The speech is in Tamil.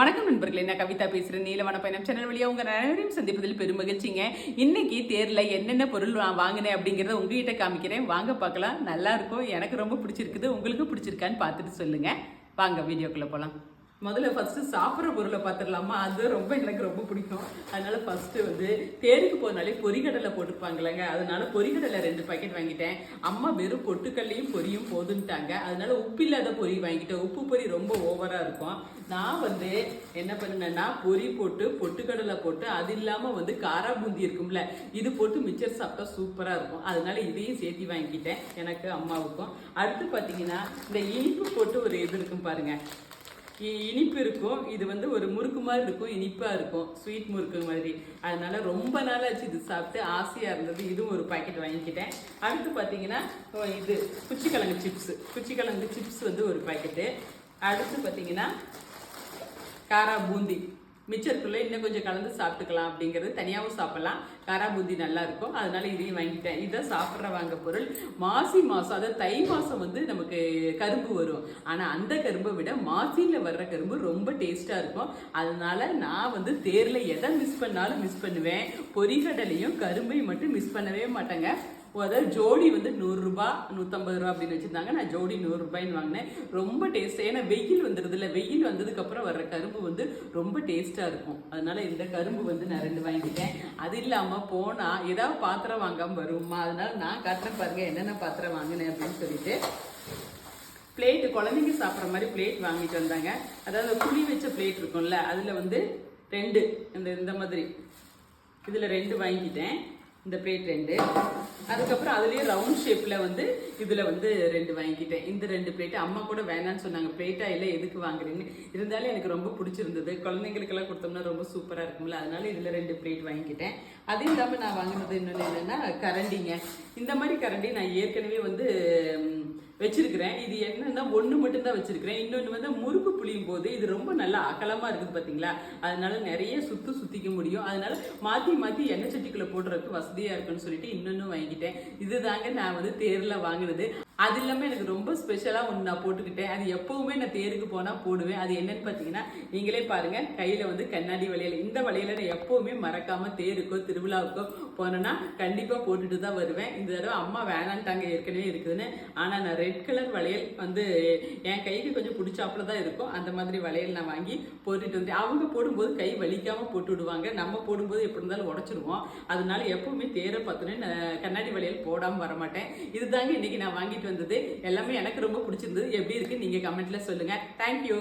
வணக்கம் நண்பர்களே நான் கவிதா பேசுகிறேன் நீலவன பயணம் சேனல் வழியாக உங்கள் அனைவரையும் சந்திப்பதில் பெரும் மகிழ்ச்சிங்க. இன்னைக்கு தேரில் என்னென்ன பொருள் நான் வாங்கினேன் அப்படிங்கிறத உங்ககிட்ட காமிக்கிறேன். வாங்க பார்க்கலாம். நல்லா இருக்கும். எனக்கு ரொம்ப பிடிச்சிருக்குது. உங்களுக்கு பிடிச்சிருக்கான்னு பார்த்துட்டு சொல்லுங்க. வாங்க வீடியோக்குள்ளே போகலாம் முதல்ல ஃபஸ்ட்டு சாப்பிட்ற பொருளை பார்த்துடலாமா? அது ரொம்ப எனக்கு ரொம்ப பிடிக்கும். அதனால ஃபஸ்ட்டு வந்து தேருக்கு போனாலே பொறிகடலை போட்டுப்பாங்களேங்க அதனால பொறிகடலை ரெண்டு பாக்கெட் வாங்கிட்டேன். அம்மா வெறும் பொட்டுக்கல்லையும் பொரியும் போதுன்ட்டாங்க. அதனால உப்பு இல்லாத பொரி வாங்கிட்டேன். உப்பு பொரி ரொம்ப ஓவராக இருக்கும். நான் வந்து என்ன பண்ணேன்னா பொரி போட்டு பொட்டுக்கடலை போட்டு அது இல்லாமல் வந்து காரா பூந்தி இருக்கும்ல இது போட்டு மிச்சர் சாப்பிட்டா சூப்பராக இருக்கும். அதனால இதையும் சேர்த்து வாங்கிட்டேன் எனக்கு அம்மாவுக்கும். அடுத்து பார்த்தீங்கன்னா இந்த இனிப்பு போட்டு ஒரு இது இருக்கும் பாருங்கள் இனிப்பு இருக்கும். இது வந்து ஒரு முறுக்கு மாதிரி இருக்கும் இனிப்பாக இருக்கும். ஸ்வீட் முறுக்கு மாதிரி. அதனால ரொம்ப நாளாச்சு இது சாப்பிட்டு ஆசையாக இருந்தது. இதுவும் ஒரு பாக்கெட் வாங்கிக்கிட்டேன். அடுத்து பார்த்தீங்கன்னா இது குச்சிக்கிழங்கு சிப்ஸு குச்சிக்கிழங்கு சிப்ஸ் வந்து ஒரு பாக்கெட்டு அடுத்து பார்த்தீங்கன்னா காரா பூந்தி. மிச்சருக்குள்ள இன்னும் கொஞ்சம் கலந்து சாப்பிட்டுக்கலாம் அப்படிங்கிறது தனியாகவும் சாப்பிடலாம். காரா பூந்தி நல்லா இருக்கும். அதனால இதையும் வாங்கிட்டேன். இதை சாப்பிட்ற வாங்க பொருள். மாசி மாதம் அதாவது தை மாதம் வந்து நமக்கு கரும்பு வரும். ஆனால் அந்த கரும்பை விட மாசியில் வர்ற கரும்பு ரொம்ப டேஸ்ட்டாக இருக்கும். அதனால நான் வந்து தேரில் எதை மிஸ் பண்ணாலும் மிஸ் பண்ணுவேன். பொறிகடலையும் கரும்பையும் மட்டும் மிஸ் பண்ணவே மாட்டேங்க. அதாவது ஜோடி வந்து நூறுரூபா நூற்றம்பது ரூபா அப்படின்னு வச்சுருந்தாங்க. நான் ஜோடி நூறுரூபாய்ன்னு வாங்கினேன். ரொம்ப டேஸ்ட் ஏன்னா வெயில் வந்துடுது இல்லை வெயில் வந்ததுக்கப்புறம் வர்ற கரும்பு வந்து ரொம்ப டேஸ்ட்டாக இருக்கும். அதனால் இந்த கரும்பு வந்து நான் ரெண்டு வாங்கிட்டேன். அது இல்லாமல் போனால் ஏதாவது பாத்திரம் வாங்காமல் வருமா அதனால் நான் காட்டுறேன் பாருங்க என்னென்ன பாத்திரம் வாங்கினேன் அப்படின்னு சொல்லிட்டு பிளேட்டு குழந்தைங்க சாப்பிட்ற மாதிரி பிளேட் வாங்கிட்டு வந்தாங்க. அதாவது புளி வச்ச பிளேட் இருக்கும்ல அதில் வந்து ரெண்டு இந்த இந்த மாதிரி. இதில் ரெண்டு வாங்கிட்டேன். இந்த பிளேட் ரெண்டு. அதுக்கப்புறம் அதுலேயே ரவுண்ட் ஷேப்பில் வந்து இதில் வந்து ரெண்டு வாங்கிக்கிட்டேன். இந்த ரெண்டு பிளேட்டு அம்மா கூட வேணான்னு சொன்னாங்க. பிளேட்டாக இல்லை எதுக்கு வாங்குறீங்க இருந்தாலும் எனக்கு ரொம்ப பிடிச்சிருந்தது. குழந்தைங்களுக்கெல்லாம் கொடுத்தோம்னா ரொம்ப சூப்பராக இருக்கும்ல. அதனால இதில் ரெண்டு பிளேட் வாங்கிக்கிட்டேன். அது இல்லாமல் நான் வாங்கினது இன்னொன்று என்னென்னா கரண்டிங்க. இந்த மாதிரி கரண்டி நான் ஏற்கனவே வந்து வச்சிருக்கிறேன். இது என்னன்னா ஒன்று மட்டும்தான் வச்சிருக்கிறேன். இன்னொன்று வந்து முறுக்கு புளியும் போது இது ரொம்ப நல்லா அகலமாக இருக்குது பார்த்தீங்களா அதனால நிறைய சுத்து சுத்திக்க முடியும். அதனால மாற்றி மாற்றி எண்ணெய் சட்டிக்குள்ள போடுறதுக்கு வசதியாக இருக்குன்னு சொல்லிட்டு இன்னொன்று வாங்கிட்டேன். இதுதாங்க நான் வந்து தேரில் வாங்கினது. அது இல்லாமல் எனக்கு ரொம்ப ஸ்பெஷலாக ஒன்று நான் போட்டுக்கிட்டேன். அது எப்போவுமே நான் தேருக்கு போனால் போடுவேன். அது என்னன்னு பார்த்தீங்கன்னா நீங்களே பாருங்கள் கையில் வந்து கண்ணாடி வளையல். இந்த வலையில் நான் எப்போவுமே மறக்காமல் தேருக்கோ திருவிழாவுக்கோ போனேன்னா கண்டிப்பாக போட்டுட்டு தான் வருவேன். இந்த தடவை அம்மா வேணான்ட்டாங்க. ஏற்கனவே இருக்குதுன்னு. ஆனால் நான் ரெட் கலர் வளையல் வந்து என் கைக்கு கொஞ்சம் பிடிச்சாப்புல தான் இருக்கும். அந்த மாதிரி வளையல் நான் வாங்கி போட்டுட்டு வந்தேன். அவங்க போடும்போது கை வலிக்காமல் போட்டு விடுவாங்க. நம்ம போடும்போது எப்படி இருந்தாலும் உடச்சிருவோம். அதனால எப்பவுமே தேரை பார்த்தோன்னே கண்ணாடி வளையல் போடாமல் வர மாட்டேன் இதுதாங்க இன்னைக்கு நான் வாங்கிட்டு வந்தது. எல்லாமே எனக்கு ரொம்ப பிடிச்சிருந்தது. எப்படி இருக்குன்னு நீங்கள் கமெண்ட்டில் சொல்லுங்கள் தேங்க்யூ